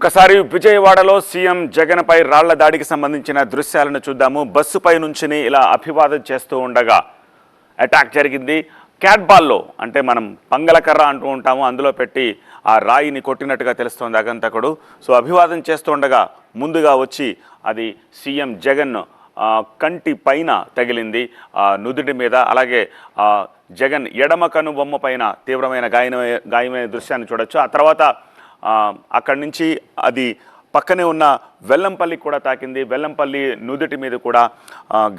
ఒకసారి విజయవాడలో సీఎం జగన్పై రాళ్ళ దాడికి సంబంధించిన దృశ్యాలను చూద్దాము. బస్సుపై నుంచి ఇలా అభివాదం చేస్తూ ఉండగా అటాక్ జరిగింది. క్యాట్బాల్లో అంటే మనం పంగలకర్ర అంటూ ఉంటాము. అందులో పెట్టి ఆ రాయిని కొట్టినట్టుగా తెలుస్తోంది అగంతకుడు. సో అభివాదం చేస్తూ ఉండగా ముందుగా వచ్చి అది సీఎం జగన్ కంటి పైన తగిలింది. నుదుటి మీద అలాగే జగన్ ఎడమ కను బొమ్మ పైన తీవ్రమైన గాయమైన గాయమైన దృశ్యాన్ని చూడొచ్చు. ఆ తర్వాత అక్కడి నుంచి అది పక్కనే ఉన్న వెల్లంపల్లి కూడా తాకింది. వెల్లంపల్లి నుదుటి మీద కూడా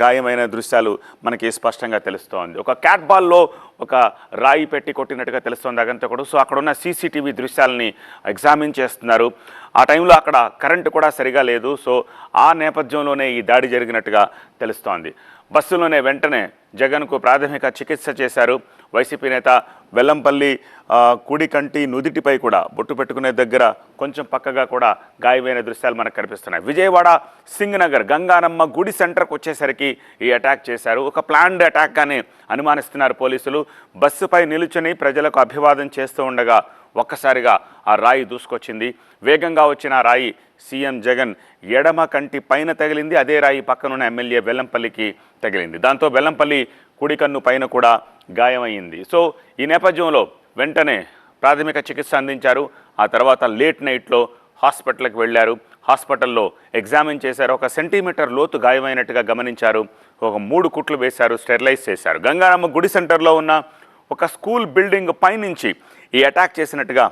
గాయమైన దృశ్యాలు మనకి స్పష్టంగా తెలుస్తోంది. ఒక క్యాట్ బాల్లో ఒక రాయి పెట్టి కొట్టినట్టుగా తెలుస్తోంది అగంతకుడు సో అక్కడ ఉన్న సీసీటీవీ దృశ్యాలని ఎగ్జామిన్ చేస్తున్నారు. ఆ టైంలో అక్కడ కరెంటు కూడా సరిగా లేదు. సో ఆ నేపథ్యంలోనే ఈ దాడి జరిగినట్టుగా తెలుస్తోంది. బస్సులోనే వెంటనే జగన్కు ప్రాథమిక చికిత్స చేశారు. వైసీపీ నేత వెల్లంపల్లి కుడికంటి కుడి కంటి నుదిటిపై కూడా బొట్టు పెట్టుకునే దగ్గర కొంచెం పక్కగా కూడా గాయమైన దృశ్యాలు మనకు కనిపిస్తున్నాయి. విజయవాడ సింగనగర్ గంగానమ్మ గుడి సెంటర్కి వచ్చేసరికి ఈ అటాక్ చేశారు. ఒక ప్లాన్డ్ అటాక్ అని అనుమానిస్తున్నారు పోలీసులు. బస్సుపై నిలుచుని ప్రజలకు అభివాదం చేస్తూ ఉండగా ఒక్కసారిగా ఆ రాయి దూసుకొచ్చింది. వేగంగా వచ్చిన ఆ రాయి సీఎం జగన్ ఎడమ కంటి పైన తగిలింది. అదే రాయి పక్కనున్న ఎమ్మెల్యే వెల్లంపల్లికి తగిలింది. దాంతో బెల్లంపల్లి కుడి కన్ను పైన కూడా గాయమైంది. సో ఈ నేపథ్యంలో వెంటనే ప్రాథమిక చికిత్స అందించారు. ఆ తర్వాత లేట్ నైట్లో హాస్పిటల్కి వెళ్ళారు. హాస్పిటల్లో ఎగ్జామిన్ చేశారు. ఒక సెంటీమీటర్ లోతు గాయమైనట్టుగా గమనించారు. ఒక మూడు కుట్లు వేశారు స్టెరిలైజ్ చేశారు. గంగారమ్మ గుడి సెంటర్లో ఉన్న ఒక స్కూల్ బిల్డింగ్ పైనుంచి ఈ అటాక్ చేసినట్టుగా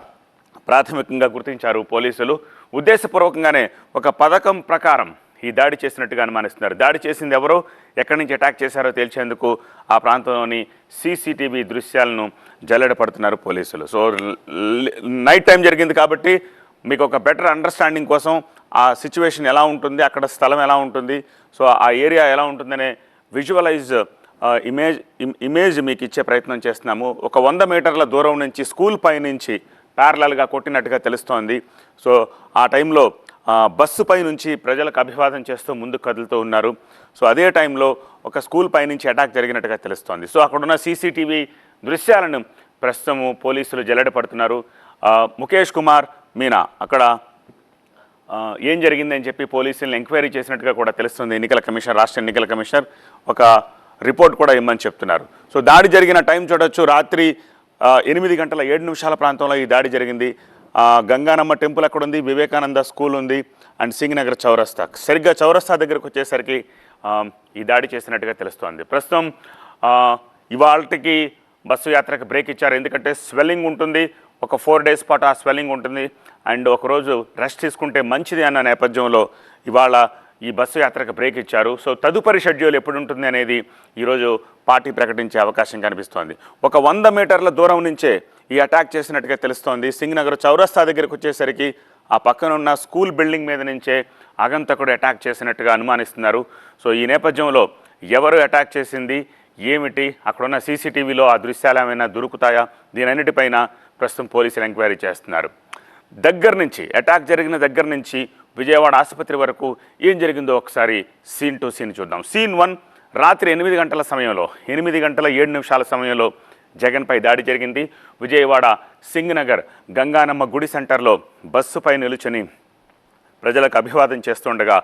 ప్రాథమికంగా గుర్తించారు పోలీసులు. ఉద్దేశపూర్వకంగానే ఒక పథకం ప్రకారం ఈ దాడి చేసినట్టుగా అనుమానిస్తున్నారు. దాడి చేసింది ఎవరో? ఎక్కడి నుంచి అటాక్ చేశారో తేల్చేందుకు ఆ ప్రాంతంలోని సీసీటీవీ దృశ్యాలను జల్లెడపడుతున్నారు పోలీసులు. సో నైట్ టైం జరిగింది కాబట్టి మీకు ఒక బెటర్ అండర్స్టాండింగ్ కోసం ఆ సిచ్యువేషన్ ఎలా ఉంటుంది అక్కడ స్థలం ఎలా ఉంటుంది సో ఆ ఏరియా ఎలా ఉంటుందనే విజువలైజ్ ఇమేజ్ ఇమేజ్ మీకు ఇచ్చే ప్రయత్నం చేస్తున్నాము. ఒక వంద మీటర్ల దూరం నుంచి స్కూల్ పై నుంచి ప్యారలల్గా కొట్టినట్టుగా తెలుస్తోంది. సో ఆ టైంలో బస్సు పై నుంచి ప్రజలకు అభివాదం చేస్తూ ముందుకు కదులుతూ ఉన్నారు. సో అదే టైంలో ఒక స్కూల్ పై నుంచి అటాక్ జరిగినట్టుగా తెలుస్తోంది. సో అక్కడున్న సీసీటీవీ దృశ్యాలను ప్రస్తుతము పోలీసులు జల్లెడ పడుతున్నారు. ముఖేష్ కుమార్ మీనా అక్కడ ఏం జరిగిందని చెప్పి పోలీసులను ఎంక్వైరీ చేసినట్టుగా కూడా తెలుస్తుంది. ఎన్నికల కమిషనర్ రాష్ట్ర ఎన్నికల కమిషనర్ ఒక రిపోర్ట్ కూడా ఇమ్మని చెప్తున్నారు. సో దాడి జరిగిన టైం చూడొచ్చు. రాత్రి ఎనిమిది గంటల ఏడు నిమిషాల ప్రాంతంలో ఈ దాడి జరిగింది. గంగానమ్మ టెంపుల్ అక్కడ ఉంది వివేకానంద స్కూల్ ఉంది అండ్ సింగనగర్ చౌరస్తా. సరిగ్గా చౌరస్తా దగ్గరకు వచ్చేసరికి ఈ దాడి చేసినట్టుగా తెలుస్తోంది. ప్రస్తుతం ఇవాళకి బస్సు యాత్రకు బ్రేక్ ఇచ్చారు. ఎందుకంటే స్వెల్లింగ్ ఉంటుంది. ఒక ఫోర్ డేస్ పాటు ఆ స్వెల్లింగ్ ఉంటుంది. అండ్ ఒకరోజు రెస్ట్ తీసుకుంటే మంచిది అన్న నేపథ్యంలో ఇవాళ ఈ బస్సు యాత్రకు బ్రేక్ ఇచ్చారు. సో తదుపరి షెడ్యూల్ ఎప్పుడు ఉంటుంది అనేది ఈరోజు పార్టీ ప్రకటించే అవకాశం కనిపిస్తోంది. ఒక వంద మీటర్ల దూరం నుంచే ఈ అటాక్ చేసినట్టుగా తెలుస్తోంది. సింగ్నగర్ చౌరస్తా దగ్గరకు వచ్చేసరికి ఆ పక్కన ఉన్న స్కూల్ బిల్డింగ్ మీద నుంచే అగంతకుడు అటాక్ చేసినట్టుగా అనుమానిస్తున్నారు. సో ఈ నేపథ్యంలో ఎవరు అటాక్ చేసింది? ఏమిటి? అక్కడున్న సీసీటీవీలో ఆ దృశ్యాలు ఏమైనా దొరుకుతాయా? దీనన్నిటిపైన ప్రస్తుతం పోలీసులు ఎంక్వైరీ చేస్తున్నారు. దగ్గర నుంచి అటాక్ జరిగిన దగ్గర నుంచి విజయవాడ ఆసుపత్రి వరకు ఏం జరిగిందో ఒకసారి సీన్ టు సీన్ చూద్దాం. సీన్ వన్ రాత్రి ఎనిమిది గంటల సమయంలో ఎనిమిది గంటల ఏడు నిమిషాల సమయంలో జగన్పై దాడి జరిగింది. విజయవాడ సింగ్నగర్ గంగానమ్మ గుడి సెంటర్లో బస్సుపై నిలుచుని ప్రజలకు అభివాదం చేస్తుండగా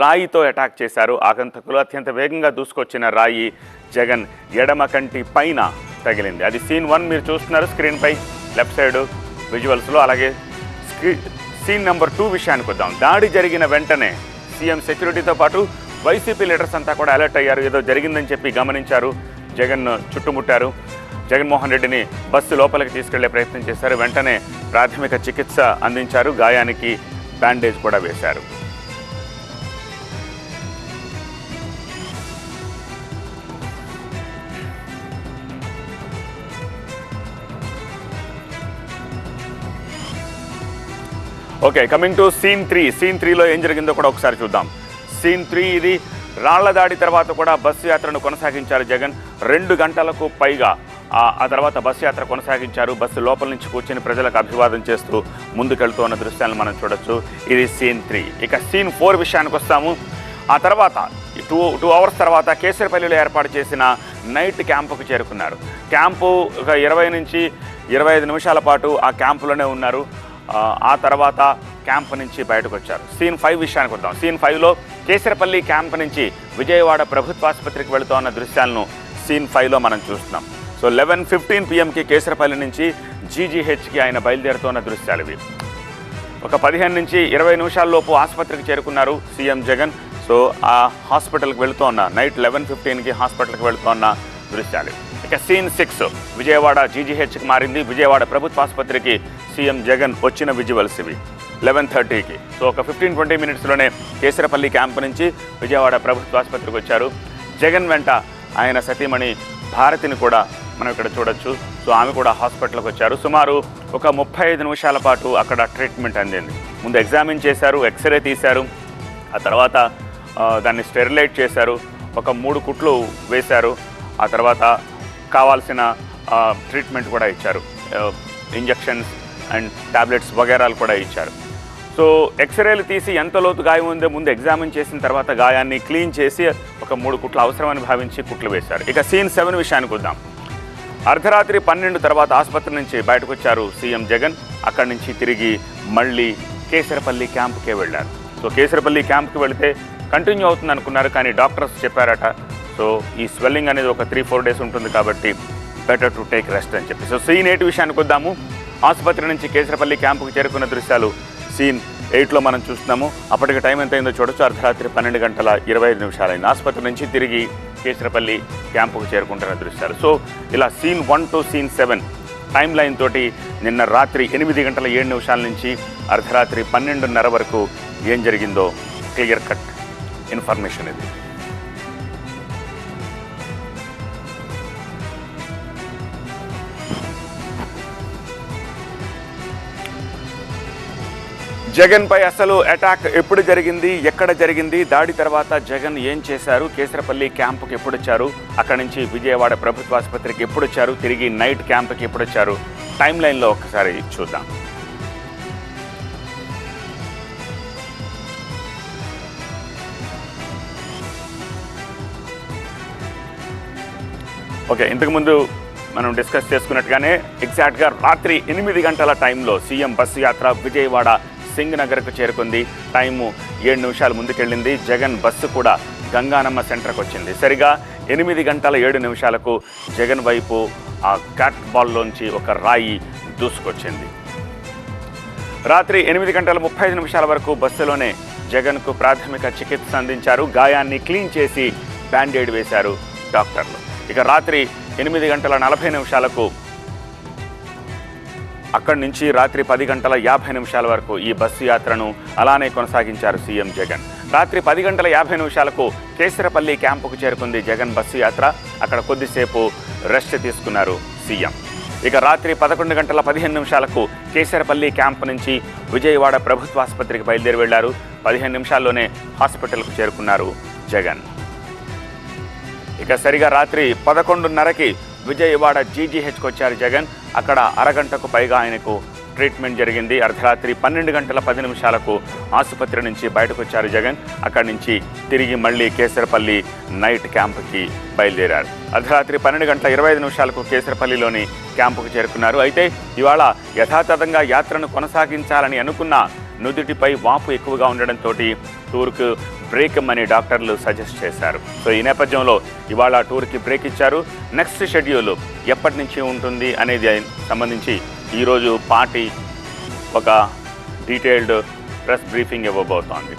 రాయితో అటాక్ చేశారు. ఆగంతకులు అత్యంత వేగంగా దూసుకొచ్చిన రాయి జగన్ ఎడమ కంటి పైన తగిలింది. అది సీన్ వన్ మీరు చూస్తున్నారు స్క్రీన్పై లెఫ్ట్ సైడ్ విజువల్స్లో అలాగే స్క్రీన్ సీన్ నెంబర్ టూ విషయానికి వద్దాం. దాడి జరిగిన వెంటనే సీఎం సెక్యూరిటీతో పాటు వైసీపీ లీడర్స్ అంతా కూడా అలర్ట్ అయ్యారు. ఏదో జరిగిందని చెప్పి గమనించారు. జగన్ చుట్టుముట్టారు. జగన్మోహన్ రెడ్డిని బస్సు లోపలికి తీసుకెళ్ళే ప్రయత్నం చేశారు. వెంటనే ప్రాథమిక చికిత్స అందించారు. గాయానికి బ్యాండేజ్ కూడా వేశారు. Okay coming to scene three scene త్రీలో ఏం జరిగిందో కూడా ఒకసారి చూద్దాం. సీన్ త్రీ ఇది రాళ్ళ దాడి తర్వాత కూడా బస్సు యాత్రను కొనసాగించారు జగన్. రెండు గంటలకు పైగా ఆ- తర్వాత బస్సు యాత్ర కొనసాగించారు. బస్సు లోపల నుంచి కూర్చొని ప్రజలకు అభివాదం చేస్తూ ముందుకెళ్తూ ఉన్న దృశ్యాలను మనం చూడొచ్చు. ఇది సీన్ త్రీ ఇక సీన్ ఫోర్ విషయానికి వస్తాము. ఆ తర్వాత టూ టూ అవర్స్ తర్వాత కేసరిపల్లిలో ఏర్పాటు చేసిన నైట్ క్యాంపుకు చేరుకున్నారు. క్యాంపు ఒక ఇరవై నుంచి ఇరవై ఐదు నిమిషాల పాటు ఆ క్యాంపులోనే ఉన్నారు. ఆ, తర్వాత క్యాంప్ నుంచి బయటకు వచ్చారు. సీన్ ఫైవ్ విషయానికి వద్దాం. సీన్ ఫైవ్లో కేసరపల్లి క్యాంప్ నుంచి విజయవాడ ప్రభుత్వాసుపత్రికి వెళుతున్న దృశ్యాలను సీన్ ఫైవ్లో మనం చూస్తున్నాం. సో లెవెన్ ఫిఫ్టీన్ పిఎంకి కేసరపల్లి నుంచి జీజీహెచ్కి ఆయన బయలుదేరుతున్న దృశ్యాలు ఇవి. ఒక పదిహేను నుంచి ఇరవై నిమిషాల్లోపు ఆసుపత్రికి చేరుకున్నారు సీఎం జగన్. సో ఆ హాస్పిటల్కి వెళుతూ ఉన్న నైట్ లెవెన్ ఫిఫ్టీన్కి హాస్పిటల్కి వెళుతూ ఉన్న దృశ్యాలు ఇక సీన్ సిక్స్. విజయవాడ జీజీహెచ్కి మారింది. విజయవాడ ప్రభుత్వ ఆసుపత్రికి సీఎం జగన్ వచ్చిన విజువల్స్ ఇవి. లెవెన్ థర్టీకి. సో ఒక ఫిఫ్టీన్ ట్వంటీ మినిట్స్లోనే కేసరపల్లి క్యాంప్ నుంచి విజయవాడ ప్రభుత్వ ఆసుపత్రికి వచ్చారు. జగన్ వెంట ఆయన సతీమణి భారతిని కూడా మనం ఇక్కడ చూడొచ్చు. సో ఆమె కూడా హాస్పిటల్కి వచ్చారు. సుమారు ఒక ముప్పై ఐదు నిమిషాల పాటు అక్కడ ట్రీట్మెంట్ అందింది. ముందు ఎగ్జామిన్ చేశారు ఎక్స్రే తీశారు. ఆ తర్వాత దాన్ని స్టెరిలైట్ చేశారు. ఒక మూడు కుట్లు వేశారు. ఆ తర్వాత కావాల్సిన ట్రీట్మెంట్ కూడా ఇచ్చారు. ఇంజెక్షన్స్ అండ్ టాబ్లెట్స్ వగేరాలు కూడా ఇచ్చారు. సో ఎక్స్రేలు తీసి ఎంత లోతు గాయం ఉందో ముందు ఎగ్జామిన్ చేసిన తర్వాత గాయాన్ని క్లీన్ చేసి ఒక మూడు కుట్లు అవసరమని భావించి కుట్లు వేశారు. ఇక సీన్ సెవెన్ విషయానికి వద్దాం. అర్ధరాత్రి పన్నెండు తర్వాత ఆసుపత్రి నుంచి బయటకు వచ్చారు సీఎం జగన్. అక్కడి నుంచి తిరిగి మళ్ళీ కేసరపల్లి క్యాంప్కే వెళ్ళారు. సో కేసరపల్లి క్యాంప్కి వెళితే కంటిన్యూ అవుతుంది అనుకున్నారు కానీ డాక్టర్స్ చెప్పారట సో ఈ స్వెల్లింగ్ అనేది ఒక త్రీ ఫోర్ డేస్ ఉంటుంది కాబట్టి బెటర్ టు టేక్ రెస్ట్ అని చెప్పి. సో సీన్ ఎయిట్ విషయానికి వద్దాము. ఆసుపత్రి నుంచి కేసరపల్లి క్యాంపుకు చేరుకున్న దృశ్యాలు సీన్ ఎయిట్లో మనం చూస్తున్నాము. అప్పటికి టైం ఎంత అయిందో చూడొచ్చు. అర్ధరాత్రి పన్నెండు గంటల ఇరవై ఐదు నిమిషాలైంది. ఆసుపత్రి నుంచి తిరిగి కేసరపల్లి క్యాంపుకు చేరుకుంటున్న దృశ్యాలు. సో ఇలా scene one two scene seven time line తోటి నిన్న రాత్రి ఎనిమిది గంటల ఏడు నిమిషాల నుంచి అర్ధరాత్రి పన్నెండున్నర వరకు ఏం జరిగిందో క్లియర్ కట్ ఇన్ఫర్మేషన్ ఇది. జగన్ పై అసలు అటాక్ ఎప్పుడు జరిగింది ఎక్కడ జరిగింది దాడి తర్వాత జగన్ ఏం చేశారు కేసరపల్లి క్యాంపుకి ఎప్పుడు వచ్చారు అక్కడ నుంచి విజయవాడ ప్రభుత్వ ఆసుపత్రికి ఎప్పుడొచ్చారు తిరిగి నైట్ క్యాంప్కి ఎప్పుడొచ్చారు టైం లైన్లో ఒకసారి చూద్దాం. ఓకే ఇంతకుముందు మనం డిస్కస్ చేసుకున్నట్టుగానే ఎగ్జాక్ట్గా రాత్రి ఎనిమిది గంటల టైంలో సీఎం బస్సు యాత్ర విజయవాడ సింగ్ నగర్కు చేరుకుంది. టైము ఏడు నిమిషాలు ముందుకెళ్ళింది. జగన్ బస్సు కూడా గంగానమ్మ సెంటర్కి వచ్చింది. సరిగా ఎనిమిది గంటల ఏడు నిమిషాలకు జగన్ వైపు ఆ క్యాట్ బాల్లోంచి ఒక రాయి దూసుకొచ్చింది. రాత్రి ఎనిమిది గంటల ముప్పై ఐదు నిమిషాల వరకు బస్సులోనే జగన్కు ప్రాథమిక చికిత్స అందించారు. గాయాన్ని క్లీన్ చేసి బ్యాండేడ్ వేశారు డాక్టర్లు. ఇక రాత్రి ఎనిమిది గంటల నలభై నిమిషాలకు అక్కడి నుంచి రాత్రి పది గంటల యాభై నిమిషాల వరకు ఈ బస్సు యాత్రను అలానే కొనసాగించారు సీఎం జగన్. రాత్రి పది గంటల యాభై నిమిషాలకు కేసరపల్లి క్యాంపుకు చేరుకుంది జగన్ బస్సు యాత్ర. అక్కడ కొద్దిసేపు రెస్ట్ తీసుకున్నారు సీఎం. ఇక రాత్రి పదకొండు గంటల పదిహేను నిమిషాలకు కేసరపల్లి క్యాంప్ నుంచి విజయవాడ ప్రభుత్వ ఆసుపత్రికి బయలుదేరి వెళ్ళారు. పదిహేను నిమిషాల్లోనే హాస్పిటల్కు చేరుకున్నారు జగన్. ఇక సరిగా రాత్రి పదకొండున్నరకి విజయవాడ జీజీహెచ్కి వచ్చారు జగన్. అక్కడ అరగంటకు పైగా ఆయనకు ట్రీట్మెంట్ జరిగింది. అర్ధరాత్రి పన్నెండు గంటల పది నిమిషాలకు ఆసుపత్రి నుంచి బయటకు వచ్చారు జగన్. అక్కడి నుంచి తిరిగి మళ్ళీ కేసరపల్లి నైట్ క్యాంపుకి బయలుదేరారు. అర్ధరాత్రి పన్నెండు గంటల ఇరవై ఐదు నిమిషాలకు కేసరపల్లిలోని క్యాంపుకు చేరుకున్నారు. అయితే ఇవాళ యథాతథంగా యాత్రను కొనసాగించాలని అనుకున్న నుదుటిపై వాపు ఎక్కువగా ఉండడంతో టూర్కు బ్రేక్ ఇమ్మని డాక్టర్లు సజెస్ట్ చేశారు. సో ఈ నేపథ్యంలో ఇవాళ టూర్కి బ్రేక్ ఇచ్చారు. నెక్స్ట్ షెడ్యూల్ ఎప్పటి నుంచి ఉంటుంది అనేది సంబంధించి ఈరోజు పార్టీ ఒక డీటెయిల్డ్ ప్రెస్ బ్రీఫింగ్ ఇవ్వబోతోంది.